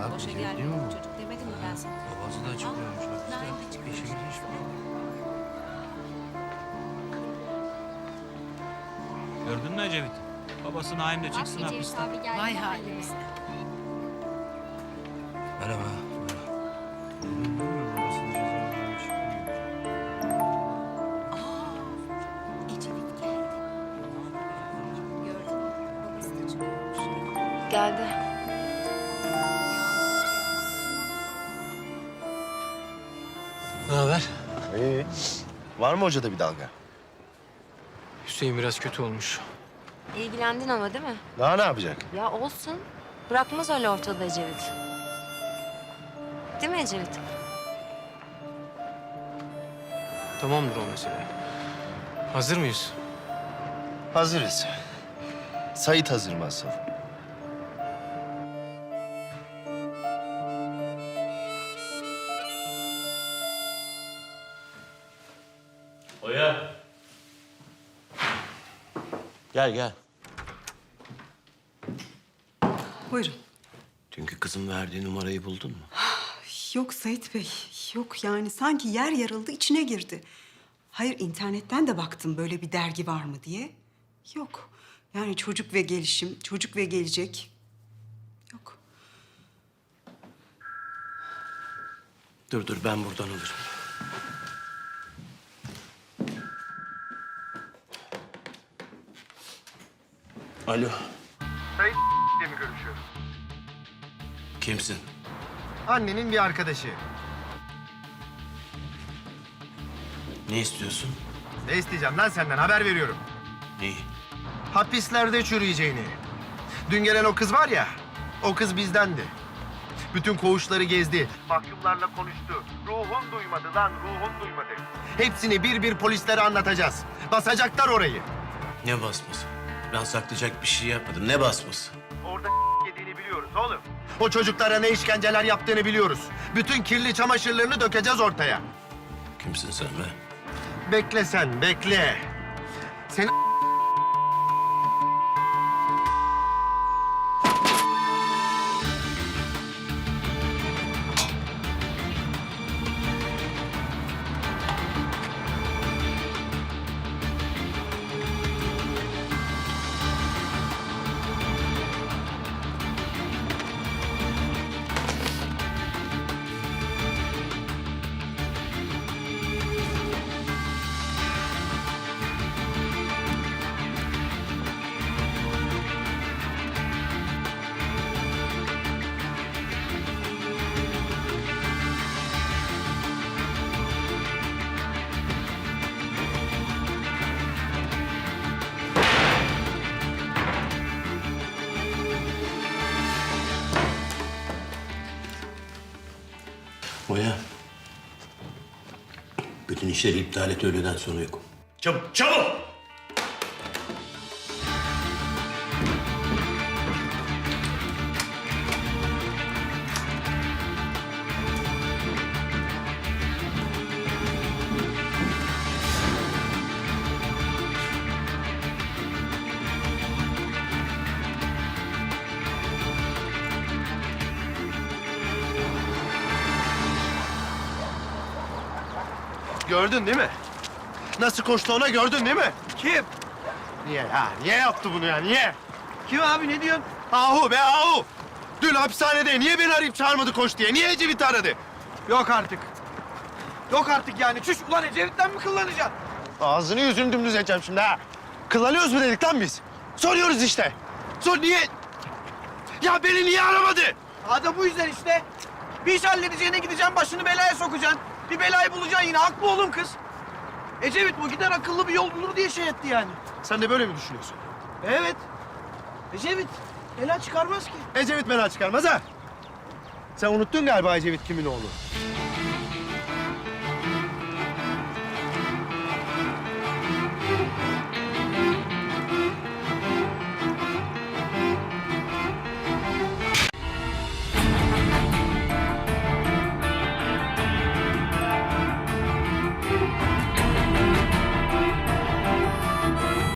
Bak, Boşa şey geldi değil mi bu? çocuk demedim mi ben sana? Babası da çıkıyormuş hapiste. Nail de çıkıyor. İşe gitmiş mi? Gördün mü Ecevit? Babası Naim'le çıksın Bak hapisten. Ecevit abi geldi. Vay halimize. Merhaba. merhaba. Ecevit geldi. Gördün mü? Babası da çıkıyormuş. Geldi. İyi. Var mı hocada bir dalga? Hüseyin biraz kötü olmuş. İlgilendin ama değil mi? Daha ne yapacak? Ya olsun. Bırakmaz öyle ortada Ecevit. Değil mi Ecevit? Tamamdır o mesele. Hazır mıyız? Hazırız. Sait hazır mı asıl? Oya. Gel gel. Buyurun. Dünkü kızın verdiği numarayı buldun mu? Yok Sait Bey, yok yani sanki yer yarıldı içine girdi. Hayır internetten de baktım böyle bir dergi var mı diye. Yok. Yani çocuk ve gelişim, çocuk ve gelecek. Yok. Dur dur ben buradan alırım. Alo. Sait diye mi görüşüyorum? Kimsin? Annenin bir arkadaşı. Ne istiyorsun? Ne isteyeceğim lan senden haber veriyorum. İyi. Hapislerde çürüyeceğini. Dün gelen o kız var ya, o kız bizdendi. Bütün koğuşları gezdi. Mahkumlarla konuştu. Ruhun duymadı lan, ruhun duymadı. Hepsini bir bir polislere anlatacağız. Basacaklar orayı. Ne basması? Ben saklayacak bir şey yapmadım. Ne basması? Orada yediğini biliyoruz oğlum. O çocuklara ne işkenceler yaptığını biliyoruz. Bütün kirli çamaşırlarını dökeceğiz ortaya. Kimsin sen be? Bekle sen, bekle. Seni Oya. Bütün işleri iptal et öğleden sonra yok. Çabuk, çabuk! Gördün değil mi? Nasıl koştu ona gördün değil mi? Kim? Niye ya? Niye yaptı bunu ya? Niye? Kim abi ne diyorsun? Ahu be Ahu. Dün hapishanede niye beni arayıp çağırmadı koş diye? Niye Ecevit'i aradı? Yok artık. Yok artık yani. Çüş ulan Ecevit'ten mi kullanacaksın? Ağzını yüzünü dümdüz edeceğim şimdi ha. Kıllanıyoruz mu dedik lan biz? Soruyoruz işte. Sor niye? Ya beni niye aramadı? Ada bu yüzden işte. Bir iş halledeceğine gideceksin, başını belaya sokacaksın. Bir belayı bulacaksın yine. Haklı oğlum kız. Ecevit bu gider akıllı bir yol bulur diye şey etti yani. Sen de böyle mi düşünüyorsun? Evet. Ecevit bela çıkarmaz ki. Ecevit bela çıkarmaz ha. Sen unuttun galiba Ecevit kimin oğlu.